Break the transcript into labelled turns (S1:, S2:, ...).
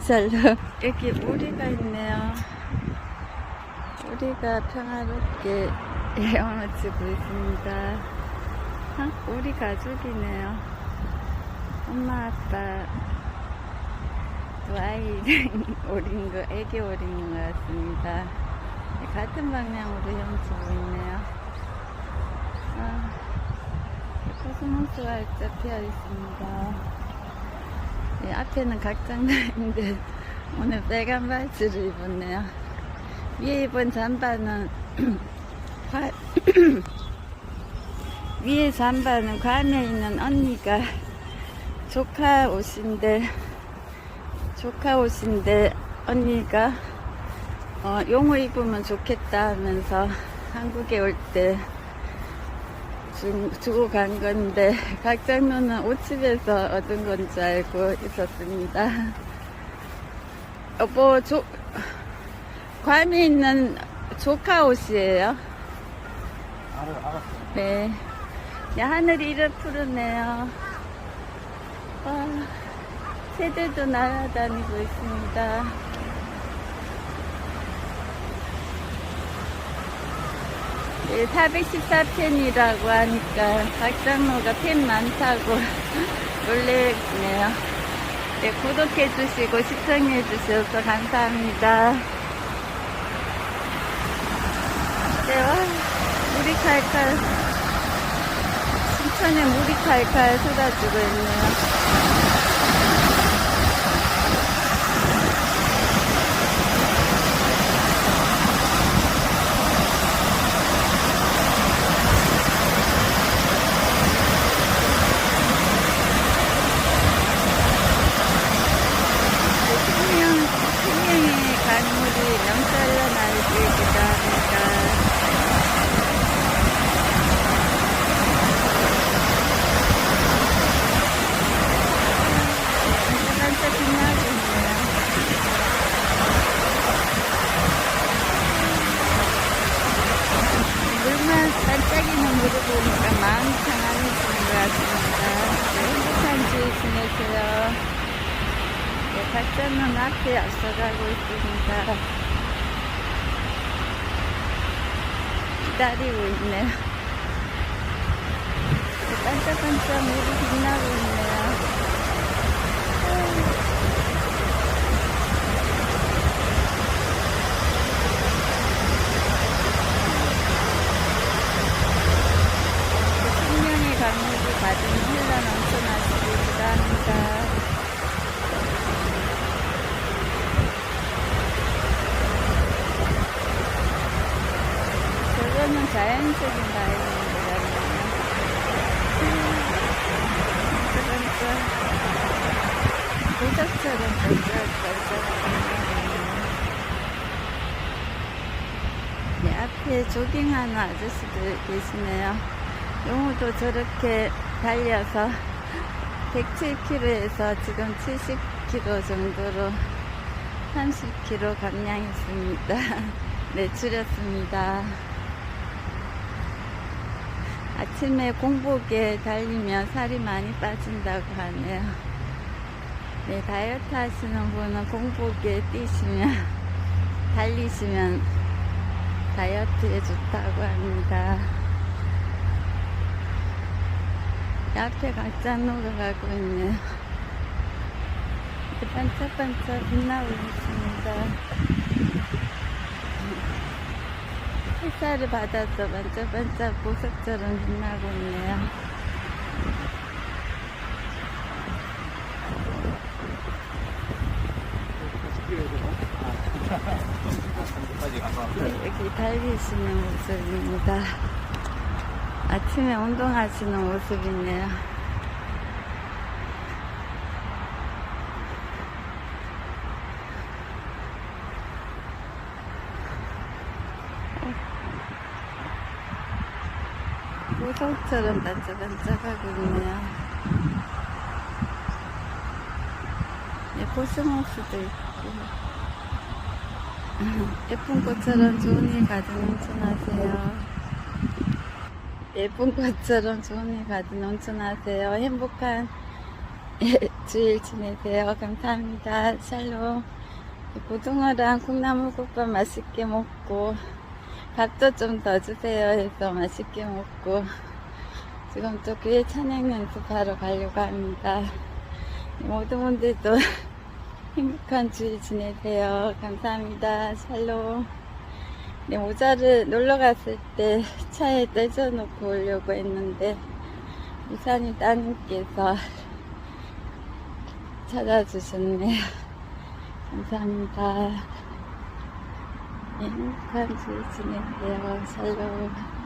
S1: 살로 여기 우리가 있네요. 우리가 평화롭게 헤엄을 치고 있습니다. 어? 우리 가족이네요. 엄마, 아빠, 또 아이랑 오린 거, 애기 오린 것 같습니다. 같은 방향으로 헤엄치고 있네요. 아, 코스모스가 활짝 피어 있습니다. 네, 앞에는 각장나인데 오늘 빨간 바지를 입었네요. 위에 입은 잠바는 과- 위에 잠바는 괌에 있는 언니가 조카 옷인데 조카 옷인데 언니가 어, 용어 입으면 좋겠다 하면서 한국에 올때 주고 간 건데 각장로는 옷집에서 얻은 건 줄 알고 있었습니다. 여보, 조, 괌에 있는 조카 옷이에요. 네. 야, 하늘이 이렇게 푸르네요. 와, 새들도 날아다니고 있습니다. 네, 414펜이라고 하니까 박장로가 펜 많다고 놀래네요. 네, 구독해주시고 시청해주셔서 감사합니다. 네, 와, 물이 칼칼. 신천에 물이 칼칼 쏟아지고 있네요. 생명, 생명의 강물이 명살로 날고 있기도 합니다. 반짝 빛나고 있네요. 물만 반짝이는 물을 보니까 마음이 편안해지는 것 같습니다. 네, 행복한 주일 지내세요. 네, 박전은 앞에 앞서가고 있습니다. 기다리고 있네요. 네, 반짝반짝 물이 빛나고 있네요. 생명의 강물이 가슴이 흘러 넘쳐나시길 기도합니다. 저거는 자연적인 같네요. 반짝반짝 보석처럼 반짝반짝하네요. 네, 앞에 조깅하는 아저씨들 계시네요. 용우도 저렇게 달려서 107km에서 지금 70km 정도로 30km 감량했습니다. 네, 줄였습니다. 아침에 공복에 달리면 살이 많이 빠진다고 하네요. 네, 다이어트 하시는 분은 공복에 뛰시면, 달리시면 다이어트에 좋다고 합니다. 앞에 각자노가 가고 있네요. 반짝반짝 빛나고 있습니다. 햇살을 받아서 반짝반짝 보석처럼 빛나고 있네요. 여기 달리시는 모습입니다. 아침에 운동하시는 모습이네요. 보석처럼 반짝반짝하고 있네요. 네, 코스모스도 있고. 예쁜 꽃처럼 좋은 일 가득 넘쳐나세요. 예쁜 꽃처럼 좋은 일 가득 넘쳐나세요. 행복한 주일 지내세요. 감사합니다. 샬롬. 고등어랑 콩나물국밥 맛있게 먹고, 밥도 좀 더 주세요 해서 맛있게 먹고, 지금 또 교회 찬양 연습하러 가려고 합니다. 모든 분들도 행복한 주일 지내세요. 감사합니다. 샬롬. 네, 모자를 놀러 갔을 때 차에 떼져놓고 오려고 했는데, 우산이 따님께서 찾아주셨네요. 감사합니다. 네, 행복한 주일 지내세요. 샬롬.